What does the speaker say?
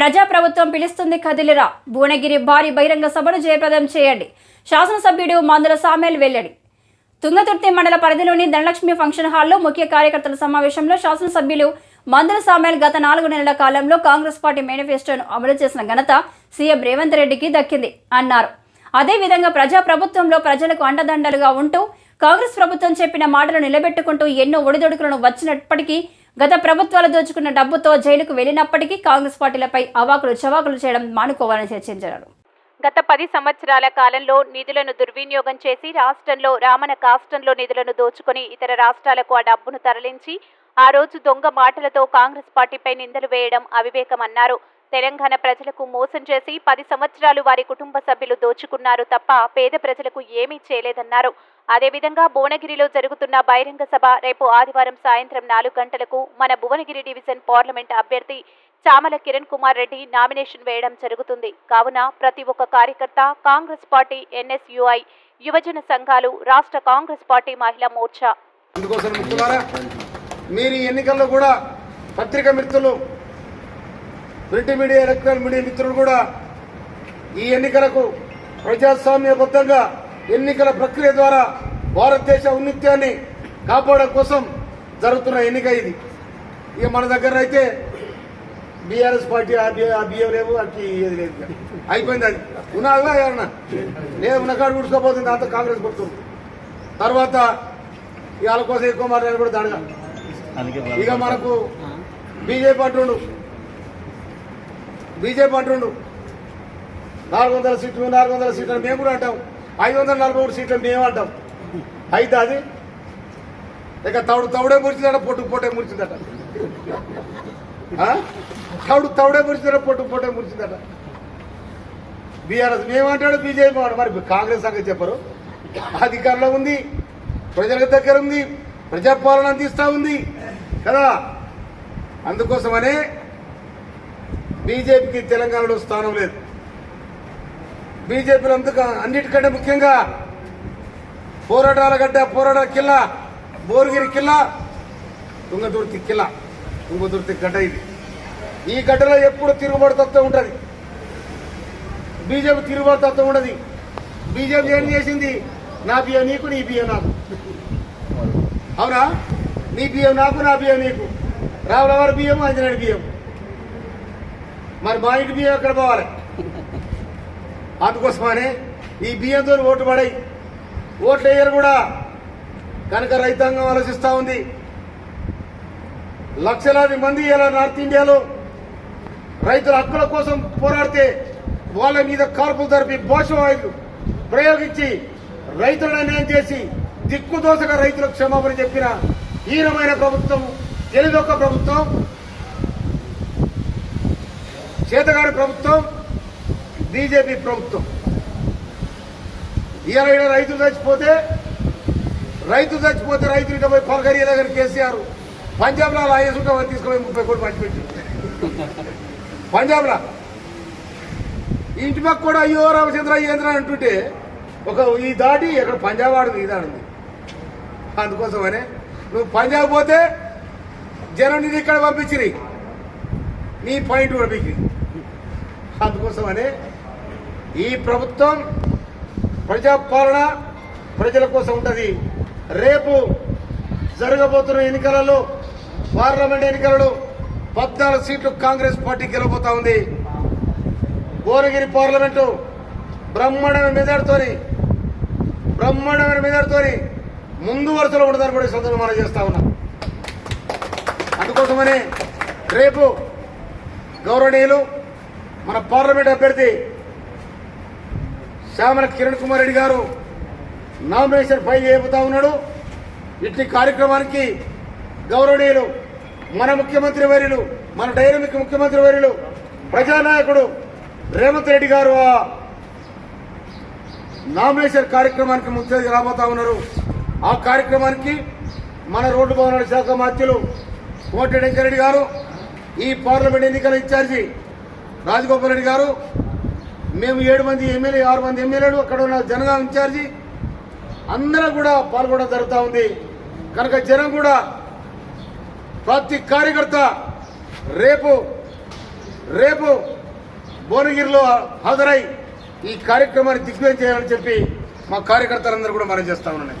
ప్రజాప్రభుత్వం పిలుస్తుంది కదిలిరా. భువనగిరి భారీ బహిరంగ సభను జయప్రదం చేయండి. శాసనసభ్యుడు మందుల సామేల్ వెల్లడి. తుంగతుర్తి మండల పరిధిలోని ధనలక్ష్మి ఫంక్షన్ హాల్లో ముఖ్య కార్యకర్తల సమావేశంలో శాసనసభ్యులు మందుల సామేల్ గత నాలుగు నెలల కాలంలో కాంగ్రెస్ పార్టీ మేనిఫెస్టోను అమలు చేసిన ఘనత సీఎం రేవంత్ రెడ్డికి దక్కింది అన్నారు. అదేవిధంగా ప్రజాప్రభుత్వంలో ప్రజలకు అండదండలుగా ఉంటూ కాంగ్రెస్ ప్రభుత్వం చెప్పిన మాటలు నిలబెట్టుకుంటూ ఎన్నో ఒడిదొడుకులను వచ్చినప్పటికీ గత ప్రభుత్వాలు దోచుకున్న డబ్బుతో జైలుకు వెళ్ళినప్పటికీ కాంగ్రెస్ పార్టీలపై అవాకులు చవాకులు చేయడం మానుకోవాలని చర్చించారు. గత పది సంవత్సరాల కాలంలో నిధులను దుర్వినియోగం చేసి రాష్ట్రంలో రామన కాష్టంలో నిధులను దోచుకొని ఇతర రాష్ట్రాలకు ఆ డబ్బును తరలించి ఆ రోజు దొంగ మాటలతో కాంగ్రెస్ పార్టీపై నిందలు వేయడం అవివేకమన్నారు. తెలంగాణ ప్రజలకు మోసం చేసి పది సంవత్సరాలు వారి కుటుంబ సభ్యులు దోచుకున్నారు తప్ప పేద ప్రజలకు ఏమీ చేయలేదన్నారు. అదేవిధంగా భువనగిరిలో జరుగుతున్న బహిరంగ సభ రేపు ఆదివారం సాయంత్రం నాలుగు గంటలకు మన భువనగిరి డివిజన్ పార్లమెంట్ అభ్యర్థి చామల కిరణ్ కుమార్ రెడ్డి నామినేషన్ వేయడం జరుగుతుంది. కావున ప్రతి ఒక్క కార్యకర్త కాంగ్రెస్ పార్టీ ఎన్ఎస్యుఐ యువజన సంఘాలు రాష్ట్ర కాంగ్రెస్ పార్టీ మహిళా మోర్చా. మీరు ఎన్నికల్లో కూడా పత్రికా మిత్రులు ప్రింట్ మీడియా ఎలక్ట్రానిక్ మీడియా మిత్రులు కూడా ఈ ఎన్నికలకు ప్రజాస్వామ్యబద్ధంగా ఎన్నికల ప్రక్రియ ద్వారా భారతదేశ ఔన్నిత్యాన్ని కాపాడడం కోసం జరుగుతున్న ఎన్నిక ఇది. ఇక మన దగ్గర అయితే బీఆర్ఎస్ పార్టీ బియ్యం లేవు అటు ఏది లేదు. అయిపోయింది అది. ఉన్నదా ఏమన్నా లేదు ఉన్నకాడు ఉడుచుకోపోతుంది దాంతో కాంగ్రెస్ పడుతుంది. తర్వాత ఇవాళ కోసం ఎక్కువ కూడా దండగా ఇక మనకు బీజేపీ అంటుండు బీజేపీ అంటుండు. నాలుగు వందల సీట్లు నాలుగు వందల సీట్లు మేము కూడా అంటాం. ఐదు వందల నలభై మూడు సీట్లు మేము అంటాం. అయితే అది ఇక తౌడు తౌడే మురిచిందట పొట్టు పొట్టే మురిచిందట తవుడు తౌడు తౌడే మురిచిందట పొట్టు పొట్టే మురిచిందట బీఆర్ఎస్ మేమంటాడు బీజేపీ మరి కాంగ్రెస్ సంగతి చెప్పరు. అధికారంలో ఉంది ప్రజల దగ్గర ఉంది ప్రజాపాలన అందిస్తూ ఉంది కదా. అందుకోసమనే బీజేపీకి తెలంగాణలో స్థానం లేదు. బీజేపీలో అందుకు అన్నిటికంటే ముఖ్యంగా పోరాటాల గడ్డ పోరాటాల కిల్ల బోరుగిరి కిల్ల తుంగతుర్తి కిల్ల. తుంగతుర్తి గడ్డ ఇది. ఈ గడ్డలో ఎప్పుడు తిరుగుబాటు తత్వం ఉంటుంది? బీజేపీ తిరుగుబాటు తత్వం ఉండదు. బీజేపీ ఏం చేసింది? నా బియ్యం నీకు నీ బియ్యం నాకు. అవునా? నీ బియ్యం నాకు నా బియ్యం నీకు. రావులవారి బియ్యం అంజనేయుడి బియ్యం మరి మా ఇంటి బియ్యం ఎక్కడ పోవాలి? అందుకోసమనే ఈ బియ్యంతో ఓటు పడాయి ఓట్లు వేయరు కూడా. కనుక రైతాంగం ఆలోచిస్తూ ఉంది. లక్షలాది మంది ఇలా నార్త్ ఇండియాలో రైతుల హక్కుల కోసం పోరాడితే వాళ్ళ మీద కాల్పులు జరిపి భోషవాయులు ప్రయోగించి రైతులను అన్యాయం చేసి దిక్కుదోసగా రైతులకు క్షమాపణ చెప్పిన హీనమైన ప్రభుత్వం తెలిదొక్క ప్రభుత్వం చేతగాడి ప్రభుత్వం బీజేపీ ప్రభుత్వం. ఇరవై రైతులు చచ్చిపోతే రైతు చచ్చిపోతే రైతులు ఇక పోయి పలకరి దగ్గర కేసీఆర్ పంజాబ్లో అలా వేసుకుంటే తీసుకుపోయి ముప్పై కోట్లు పంచిపెట్టి పంజాబ్లో. ఇంటి పక్క కూడా అయ్యో రామచంద్ర ఏంద్ర అంటుంటే ఒక ఈ దాటి ఇక్కడ పంజాబ్ ఆడుంది ఈ దాడుంది అందుకోసమనే నువ్వు పంజాబ్ పోతే జనం నిన్ను ఇక్కడ పంపించిరి. నీ పాయింట్ పంపించింది అందుకోసమని ఈ ప్రభుత్వం ప్రజాపాలన ప్రజల కోసం ఉంటుంది. రేపు జరగబోతున్న ఎన్నికలలో పార్లమెంట్ ఎన్నికలలో పద్నాలుగు సీట్లు కాంగ్రెస్ పార్టీ గెలవబోతా ఉంది. భువనగిరి పార్లమెంటు బ్రహ్మాండమైన మెజార్టీతోని బ్రహ్మాండమైన మెజార్టీతోని ముందు వరుసలో ఉండదని కూడా సందర్భం మనం చేస్తా ఉన్నాం. అందుకోసమనే రేపు గౌరవనీయులు మన పార్లమెంట్ అభ్యర్థి శ్యామల కిరణ్ కుమార్ రెడ్డి గారు నామినేషన్ ఫైల్ చేయబోతా ఉన్నాడు. ఇట్టి కార్యక్రమానికి గౌరవనీయులు మన ముఖ్యమంత్రి వర్యులు మన డైనమిక్ ముఖ్యమంత్రి వర్యులు ప్రజానాయకుడు రేవంత్ రెడ్డి గారు నామినేషన్ కార్యక్రమానికి ముఖ్య రాబోతా ఉన్నారు. ఆ కార్యక్రమానికి మన రోడ్డు భవనాల శాఖ మాత్యులు కోటి వెంకరెడ్డి గారు ఈ పార్లమెంట్ ఎన్నికల ఇన్ఛార్జి రాజగోపాల్ రెడ్డి గారు మేము ఏడు మంది ఎమ్మెల్యే ఆరు మంది ఎమ్మెల్యేలు అక్కడ ఉన్న జనగాం ఇన్ఛార్జి అందరూ కూడా పాల్గొనడం జరుగుతూ ఉంది. కనుక జనం కూడా ప్రతి కార్యకర్త రేపు రేపు భువనగిరిలో హాజరై ఈ కార్యక్రమాన్ని దిగ్విజయం చేయాలని చెప్పి మా కార్యకర్తలందరూ కూడా మనం చేస్తా ఉన్నాను